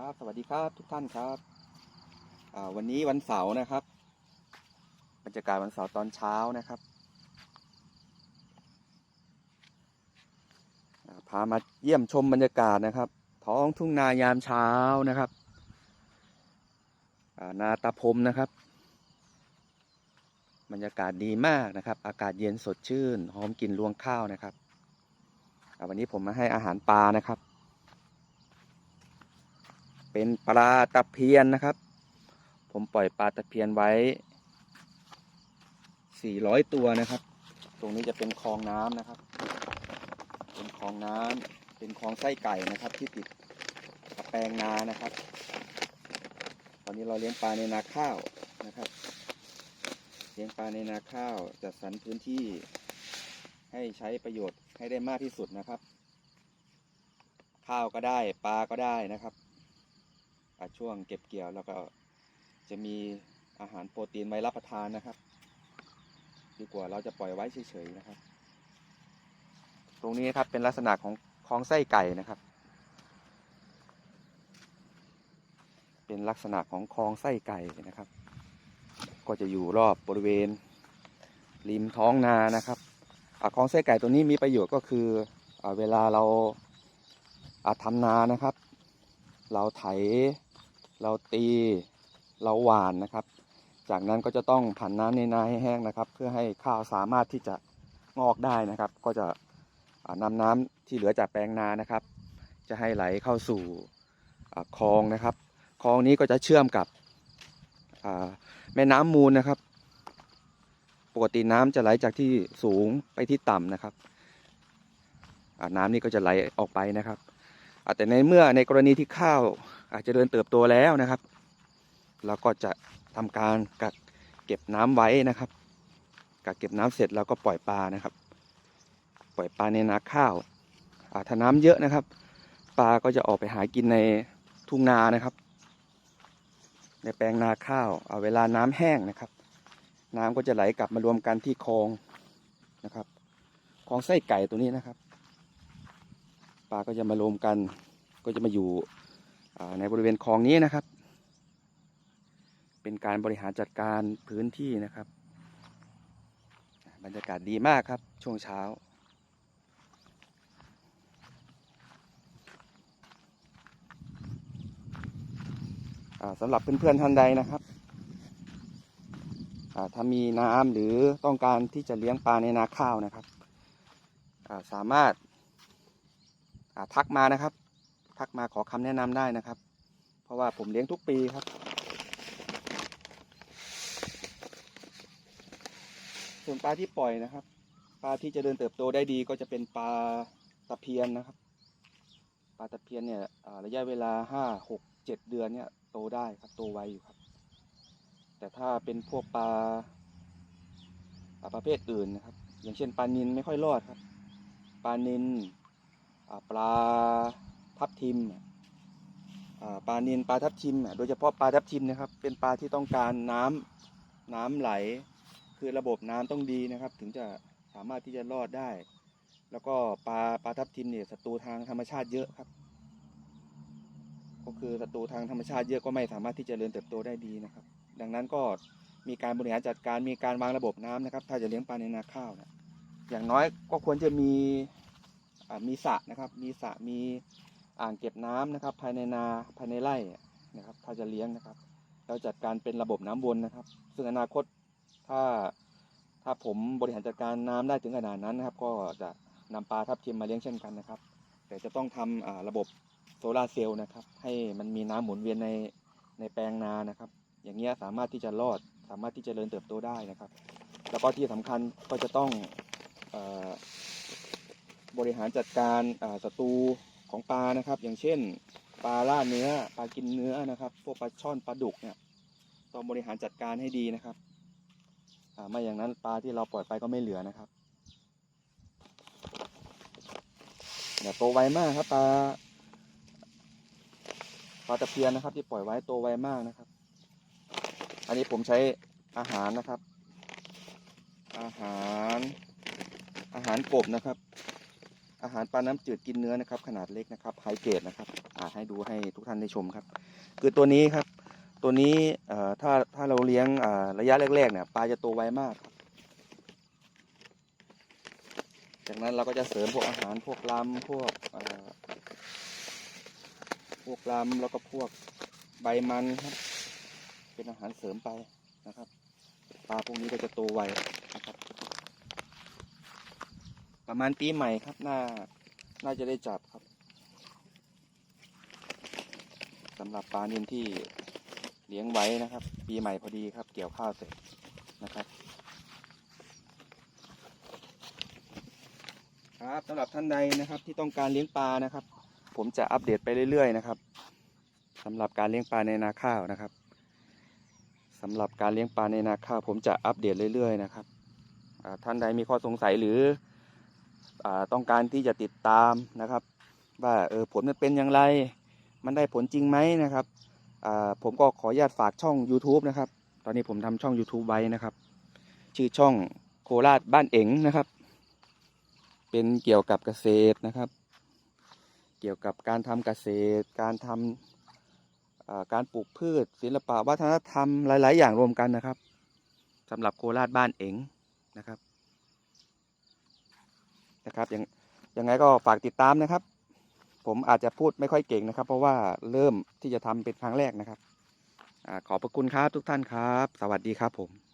ครับ สวัสดีครับทุกท่านครับวันนี้วันเสาร์นะครับ บรรยากาศวันเสาร์ตอนเช้านะครับ พามาเยี่ยมชมบรรยากาศนะครับ ท้องทุ่งนายามเช้านะครับานาตาพมนะครับ บรรยากาศดีมากนะครับ อากาศเย็นสดชื่น หอมกลิ่นรวงข้าวนะครับวันนี้ผมมาให้อาหารปลานะครับ เป็นปลาตะเพียนนะครับ ผมปล่อยปลาตะเพียนไว้ 400 ตัวนะครับ ตรงนี้จะเป็นคลองน้ำนะครับ เป็นคลองน้ำเป็นคลองไส้ไก่นะครับ ที่ติดกับแปลงนานะครับ ตอนนี้เราเลี้ยงปลาในนาข้าวนะครับ เลี้ยงปลาในนาข้าวจัดสรรพื้นที่ให้ใช้ประโยชน์ให้ได้มากที่สุดนะครับ ข้าวก็ได้ปลาก็ได้นะครับ ช่วงเก็บเกี่ยวแล้วก็จะมีอาหารโปรตีนไว้รับประทานนะครับ ดีกว่าเราจะปล่อยไว้เฉยๆนะครับ ตรงนี้ครับเป็นลักษณะของคลองไส้ไก่นะครับ เป็นลักษณะของคลองไส้ไก่นะครับ ก็จะอยู่รอบบริเวณ ริมท้องนานะครับคลองไส้ไก่ตัวนี้มีประโยชน์ก็คืออเวลาเราอะทำนานะครับ เราไถ เราตีเราหวานนะครับ จากนั้นก็จะต้องผันน้ำในนาให้แห้งนะครับ เพื่อให้ข้าวสามารถที่จะงอกได้นะครับ ก็จะอ่านำน้ำที่เหลือจากแปลงนานะครับ จะให้ไหลเข้าสู่คลองนะครับคลองนี้ก็จะเชื่อมกับแม่น้ำมูลนะครับ ปกติน้ำจะไหลจากที่สูงไปที่ต่ำนะครับน้ำนี่ก็จะไหลออกไปนะครับแต่ในเมื่อในกรณีที่ข้าว อาจจะเดินเติบโตแล้วนะครับ เราก็จะทำการกักเก็บน้ำไว้นะครับ กักเก็บน้ำเสร็จเราก็ปล่อยปลานะครับ ปล่อยปลาในนาข้าวอะถ้าน้ำเยอะนะครับ ปลาก็จะออกไปหากินในทุ่งนานะครับ ในแปลงนาข้าวเอาเวลาน้ำแห้งนะครับ น้ำก็จะไหลกลับมารวมกันที่คลองนะครับคลองไส้ไก่ตัวนี้นะครับ ปลาก็จะมารวมกัน ก็จะมาอยู่ ในบริเวณคลองนี้นะครับ เป็นการบริหารจัดการพื้นที่นะครับ บรรยากาศดีมากครับช่วงเช้าสำหรับเพื่อนๆท่านใดนะครับถ้ามีน้ำหรือต้องการที่จะเลี้ยงปลาในนาข้าวนะครับ สามารถทักมานะครับ ทักมาขอคำแนะนำได้นะครับ เพราะว่าผมเลี้ยงทุกปีครับ ส่วนปลาที่ปล่อยนะครับ ปลาที่จะเดินเติบโตได้ดีก็จะเป็นปลาตะเพียนนะครับ ปลาตะเพียนเนี่ยระยะเวลาห้าหกเจ็ดเดือนเนี่ยโตได้ครับโตไวอยู่ครับ แต่ถ้าเป็นพวกปลาปลาประเภทอื่นนะครับ อย่างเช่นปลานินไม่ค่อยรอดครับ ปลานินปลา ทับทิมอ่าปลาเนินปลาทับทิมโดยเฉพาะปลาทับทิมนะครับ เป็นปลาที่ต้องการน้ำน้ำไหล คือระบบน้ำต้องดีนะครับ ถึงจะสามารถที่จะรอดได้ แล้วก็ปลาปลาทับทิมเนี่ยศัตรูทางธรรมชาติเยอะครับ ก็คือศัตรูทางธรรมชาติเยอะก็ไม่สามารถที่จะเจริญเติบโตได้ดีนะครับ ดังนั้นก็มีการบริหารจัดการมีการวางระบบน้ำนะครับ ถ้าจะเลี้ยงปลาในนาข้าวนะอย่างน้อยก็ควรจะมีมีสระนะครับ มีสระมี อ่างเก็บน้ำนะครับ ภายในนาภายในไร่นะครับถ้าจะเลี้ยงนะครับ เราจัดการเป็นระบบน้ำวนนะครับ ซึ่งอนาคตถ้าถ้าผมบริหารจัดการน้ำได้ถึงขนาดนั้นนะครับ ก็จะนำปลาทับทิมมาเลี้ยงเช่นกันนะครับ แต่จะต้องทำอ่าระบบโซลาร์เซลล์นะครับ ให้มันมีน้ำหมุนเวียนในในแปลงนานะครับ อย่างเงี้ยสามารถที่จะรอดสามารถที่จะเจริญเติบโตได้นะครับ แล้วก็ที่สำคัญก็จะต้องอบริหารจัดการศัตรู ของปลานะครับ อย่างเช่น ปลาล่าเนื้อปลากินเนื้อนะครับ พวกปลาช่อนปลาดุกเนี่ยต้องบริหารจัดการให้ดีนะครับไม่อย่างนั้นปลาที่เราปล่อยไปก็ไม่เหลือนะครับเนี่ยโตไวมากครับปลาปลาตะเพียนนะครับ ที่ปล่อยไว้โตไวมากนะครับ อันนี้ผมใช้อาหารนะครับ อาหารอาหารกบนะครับ อาหารปลาน้ำจืดกินเนื้อนะครับ ขนาดเล็กนะครับไฮเกรดนะครับอ่าให้ดูให้ทุกท่านได้ชมครับ คือตัวนี้ครับ ตัวนี้เอ่อถ้าถ้าเราเลี้ยงอ่าระยะแรกๆเนี่ยปลาจะโตไวมากครับจากนั้นเราก็จะเสริมพวกอาหารพวกลำพวกพวกลำแล้วก็พวกใบมันครับ เป็นอาหารเสริมไปนะครับ ปลาพวกนี้ก็จะโตไวนะครับ ประมาณปีใหม่ครับ น่า น่าจะได้จับครับสำหรับปลานินที่เลี้ยงไว้นะครับ ปีใหม่พอดีครับ เกี่ยวข้าวเสร็จนะครับครับสำหรับท่านใดนะครับที่ต้องการเลี้ยงปลานะครับ ผมจะอัปเดตไปเรื่อยๆนะครับสำหรับการเลี้ยงปลาในนาข้าวนะครับสำหรับการเลี้ยงปลาในนาข้าวผมจะอัปเดตเรื่อยๆนะครับท่านใดมีข้อสงสัยหรือ ต้องการที่จะติดตามนะครับ ว่าเออผลมันเป็นอย่างไร มันได้ผลจริงไหมนะครับผมก็ขออนุญาตฝากช่อง YouTube นะครับ ตอนนี้ผมทำช่อง YouTube ไว้นะครับ ชื่อช่องโคราชบ้านเอ๋งนะครับ เป็นเกี่ยวกับเกษตรนะครับ เกี่ยวกับการทำเกษตร การทำการปลูกพืช ศิลปะวัฒนธรรมหลาย ๆ อย่างรวมกันนะครับสำหรับโคราชบ้านเอ๋งนะครับ นะครับยังยังไงก็ฝากติดตามนะครับ ผมอาจจะพูดไม่ค่อยเก่งนะครับ เพราะว่าเริ่มที่จะทำเป็นครั้งแรกนะครับอขอบพระคุณครับทุกท่านครับ สวัสดีครับผม